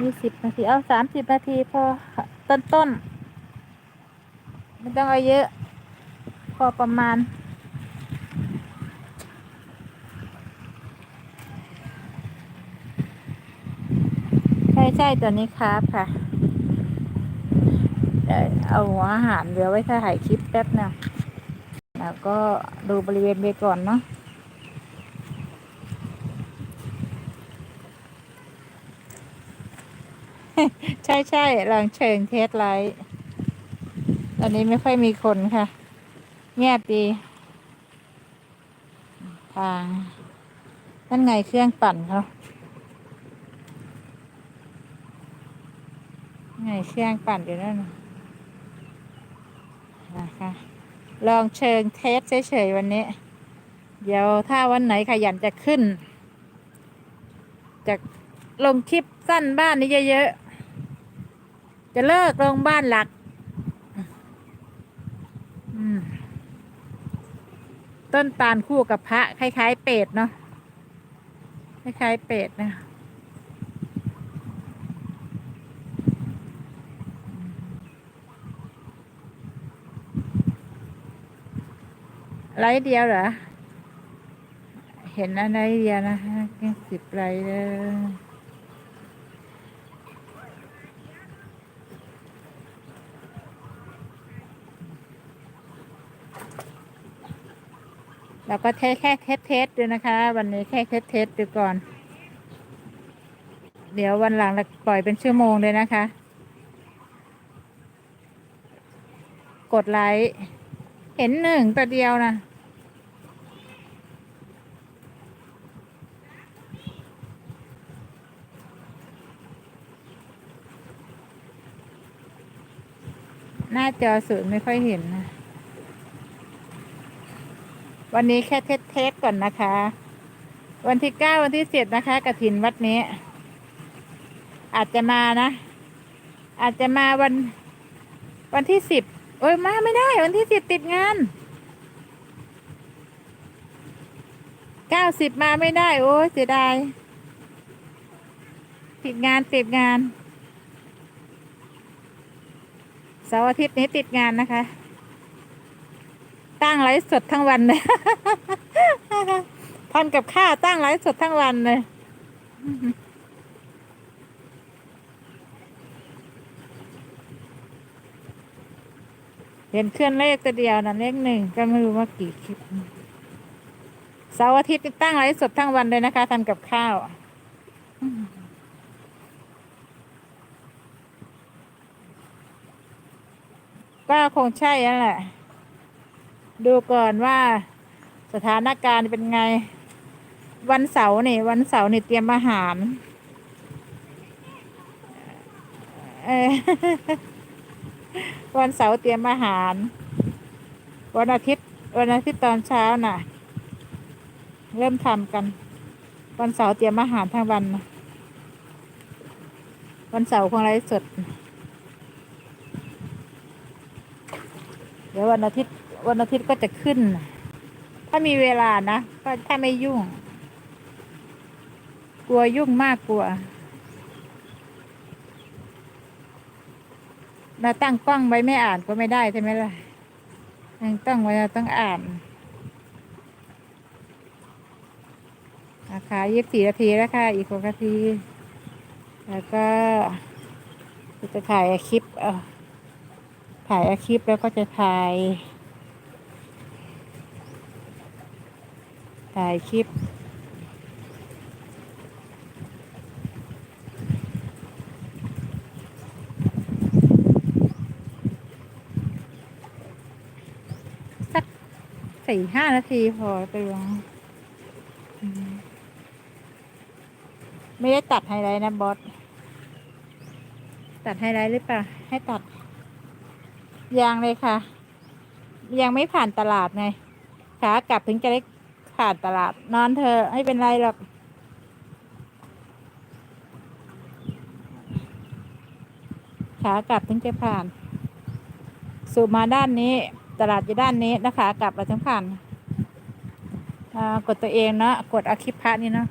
ยี่สิบนาที เอาสามสิบนาทีพอต้นต้นไม่ต้องเอาเยอะ พอประมาณ ใช่ใช่ตัวนี้ครับค่ะเอาหัวอาหารเดี๋ยวไว้ถ่ายคลิปแป๊บนึงแล้วก็ดูบริเวณไปก่อนเนาะ ใช่ใช่ลองเชิงเทสไลท์ตอนนี้ไม่ค่อยมีคนค่ะ เงียบดี ทาง นั่นไงเครื่องปั่นเขาไงเครื่องปั่นอยู่นั่นนะคะลองเชิงเทสเฉยๆวันนี้ เดี๋ยวถ้าวันไหนขยันจะขึ้น จะลงคลิปสั้นบ้านนี้เยอะๆ จะเลิกลงบ้านหลักต้นตาลคู่กับพระคล้ายๆเป็ดเนาะคล้ายๆเป็ดนะไลเดียวเหรอ เห็นอะไรเดียวนะฮะแค่สิบไลเลย เราก็เทสแค่เทสเทสดูนะคะ วันนี้แค่เทสเทสดูก่อน เดี๋ยววันหลังเราปล่อยเป็นชั่วโมงเลยนะคะ กดไลค์เห็นหนึ่งตัวเดียวนะหน้าจอสูงไม่ค่อยเห็นนะ วันนี้แค่เทสเทสก่อนนะคะ วันที่เก้าวันที่สิบนะคะกระถินวัดนี้ อาจจะมานะ อาจจะมาวัน วันที่สิบโอ้ยมาไม่ได้ วันที่สิบติดงานเก้าสิบมาไม่ได้ โอ้ยเสียดายติดงานติดงานเสาร์อาทิตย์นี้ติดงานนะคะ ตั้งไลฟ์สดทั้งวันเลยทำกับข้าวตั้งไลฟ์สดทั้งวันเลยเห็นเคลื่อนเลขตัวเดียวนะเลขหนึ่งก็ไม่รู้ว่ากี่คลิปเสาร์อาทิตย์ตั้งไลฟ์สดทั้งวันเลยนะคะทำกับข้าวก็คงใช่แล้วแหละ ดูก่อนว่าสถานการณ์เป็นไง วันเสาร์นี่ วันเสาร์นี่เตรียมอาหารวันเสาร์เตรียมอาหาร วันอาทิตย์ วันอาทิตย์ตอนเช้าน่ะ เริ่มทำกัน วันเสาร์เตรียมอาหารทั้งวัน วันเสาร์คงไลฟ์สด เดี๋ยววันอาทิตย์ วันอาทิตย์ก็จะขึ้น ถ้ามีเวลานะก็ถ้าไม่ยุ่ง กลัวยุ่งมากกลัวเราตั้งกล้องไว้ไม่อ่านก็ไม่ได้ใช่ไหมล่ะยังตั้งไว้เราต้องอ่านนะคะยี่สิบสี่นาทีแล้วค่ะ อีกหกนาที แล้วก็จะถ่ายคลิป เออถ่ายคลิปแล้วก็จะถ่าย ถ่ายคลิป สักสี่ห้านาทีพอไปลงอืมไม่ได้ตัดไฮไลท์นะบอส ตัดไฮไลท์หรือเปล่า ให้ตัดยังเลยค่ะ ยังไม่ผ่านตลาดไงขากลับถึงจะได้ ขาดตลาด นอนเธอไม่เป็นไรหรอกขากลับถึงจะผ่าน สู่มาด้านนี้ ตลาดอยู่ด้านนี้นะคะกลับเราถึงผ่านกดตัวเองเนาะกดอาคิพะนี่เนาะ